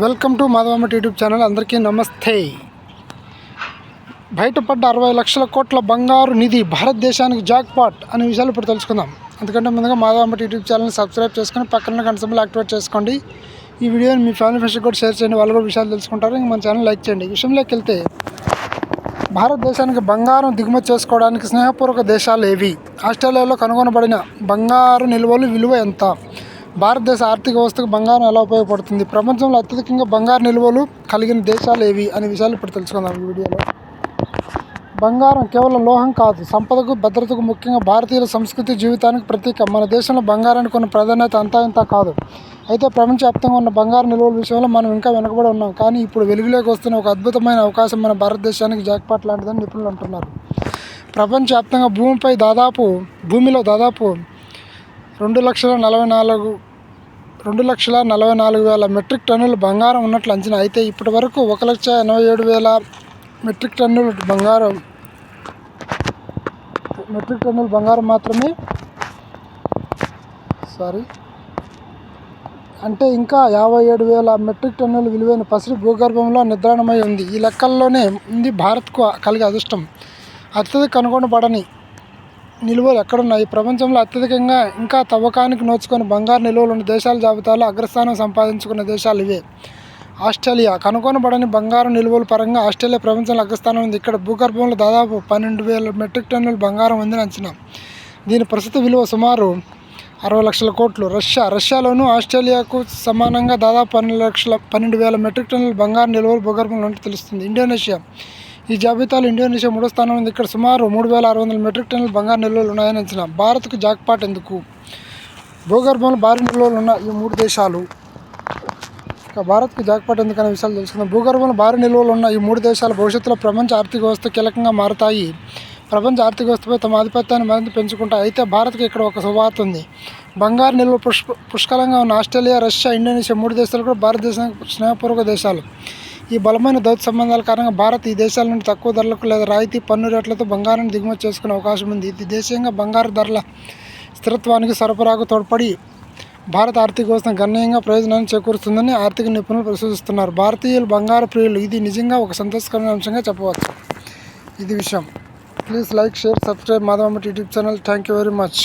Welcome to మాధవమ్మటి YouTube channel. అందరికీ నమస్తే. బయటపడ్డ అరవై లక్షల కోట్ల బంగారు నిధి భారతదేశానికి జాక్పాట్ అనే విషయాలు ఇప్పుడు తెలుసుకుందాం. అందుకంటే ముందుగా మాధవమ్మటి యూట్యూబ్ ఛానల్ని సబ్స్క్రైబ్ చేసుకొని పక్కన గంట యాక్టివేట్ చేసుకోండి. ఈ వీడియోని మీ ఫ్యామిలీ ఫ్రెండ్స్ కూడా షేర్ చేయండి. వాళ్ళు కూడా విషయాలు తెలుసుకుంటారు. ఇంక మన ఛానల్ లైక్ చేయండి. విషయంలోకి వెళ్తే భారతదేశానికి బంగారం దిగుమతి చేసుకోవడానికి స్నేహపూర్వక దేశాలు ఏవి? ఆస్ట్రేలియాలో కనుగొనబడిన బంగారు నిల్వలు విలువ ఎంత? భారతదేశ ఆర్థిక వ్యవస్థకు బంగారం ఎలా ఉపయోగపడుతుంది? ప్రపంచంలో అత్యధికంగా బంగారు నిల్వలు కలిగిన దేశాలు ఏవి? అనే విషయాలు ఇప్పుడు తెలుసుకుందాం ఈ వీడియోలో. బంగారం కేవలం లోహం కాదు సంపదకు భద్రతకు ముఖ్యంగా భారతీయుల సంస్కృతి జీవితానికి ప్రతీక. మన దేశంలో బంగారానికి కొన్ని ప్రాధాన్యత అంతా ఇంత కాదు. అయితే ప్రపంచవ్యాప్తంగా ఉన్న బంగారు నిల్వల విషయంలో మనం ఇంకా వెనకబడి ఉన్నాం. కానీ ఇప్పుడు వెలుగులోకి వస్తున్న ఒక అద్భుతమైన అవకాశం మన భారతదేశానికి జాక్పాట్ లాంటిదని నిపుణులు అంటున్నారు. ప్రపంచవ్యాప్తంగా భూమిపై దాదాపు భూమిలో దాదాపు రెండు లక్షల నలభై నాలుగు రెండు లక్షల నలభై నాలుగు వేల మెట్రిక్ టన్నులు బంగారం ఉన్నట్లు అంచనా. అయితే ఇప్పటి వరకు ఒక లక్ష ఎనభై ఏడు వేల మెట్రిక్ టన్నుల బంగారం మెట్రిక్ టన్నుల బంగారం మాత్రమే. సారీ. అంటే ఇంకా యాభై ఏడు వేల మెట్రిక్ టన్నుల విలువైన పసిడి భూగర్భంలో నిద్రాణమై ఉంది. ఈ లెక్కల్లోనే ఉంది భారత్కు కలిగే అదృష్టం. అత్యధిక కనుగొనబడని నిల్వలు ఎక్కడున్నాయి? ప్రపంచంలో అత్యధికంగా ఇంకా తవ్వకానికి నోచుకొని బంగారు నిల్వలు ఉన్న దేశాల జాబితాలో అగ్రస్థానం సంపాదించుకున్న దేశాలు ఇవే. ఆస్ట్రేలియా. కనుగొనబడని బంగారు నిల్వల పరంగా ఆస్ట్రేలియా ప్రపంచంలో అగ్రస్థానం ఉంది. ఇక్కడ భూగర్భంలో దాదాపు పన్నెండు వేల మెట్రిక్ టన్నుల బంగారం ఉందని అంచనా. దీని ప్రస్తుత విలువ సుమారు అరవై లక్షల కోట్లు. రష్యా. రష్యాలోనూ ఆస్ట్రేలియాకు సమానంగా దాదాపు పన్నెండు లక్షల పన్నెండు వేల మెట్రిక్ టన్నుల బంగారు నిల్వలు భూగర్భంలో ఉన్నట్టు తెలుస్తుంది. ఇండోనేషియా. ఈ జాబితాలో ఇండోనేషియా మూడో స్థానం ఉంది. ఇక్కడ సుమారు మూడు వేల ఆరు వందల మెట్రిక్ టన్నుల బంగారు నిల్వలు ఉన్నాయని అంచనా. భారత్కు జాక్పాట్ ఎందుకు? భూగర్భంలో భారీ నిల్వలు ఉన్న ఈ మూడు దేశాలు. ఇక భారత్కు జాక్పాట్ ఎందుకనే విషయాలు తెలుసుకుందాం. భూగర్భంలో భారీ నిల్వలు ఉన్న ఈ మూడు దేశాలు భవిష్యత్తులో ప్రపంచ ఆర్థిక వ్యవస్థ కీలకంగా మారతాయి. ప్రపంచ ఆర్థిక వ్యవస్థపై తమ ఆధిపత్యాన్ని మరింత పెంచుకుంటాయి. అయితే భారత్కి ఇక్కడ ఒక శుభార్త ఉంది. బంగారు నిల్వ పుష్ప పుష్కలంగా ఉన్న ఆస్ట్రేలియా రష్యా ఇండోనేషియా మూడు దేశాలు కూడా భారతదేశానికి స్నేహపూర్వక దేశాలు. ఈ బలమైన దౌత్య సంబంధాల కారణంగా భారత్ ఈ దేశాల నుండి తక్కువ ధరలకు లేదా రాయితీ పన్ను రేట్లతో బంగారాన్ని దిగుమతి చేసుకునే అవకాశం ఉంది. ఇది దేశీయంగా బంగారు ధరల స్థిరత్వానికి సరఫరాకు తోడ్పడి భారత ఆర్థిక వ్యవస్థ గణనీయంగా ప్రయోజనాన్ని చేకూరుస్తుందని ఆర్థిక నిపుణులు ప్రశంసిస్తున్నారు. భారతీయులు బంగారు ప్రియులు ఇది నిజంగా ఒక సంతోషకరమైన అంశంగా చెప్పవచ్చు. ఇది విషయం. Please like share subscribe Madhavamma YouTube channel. Thank you very much.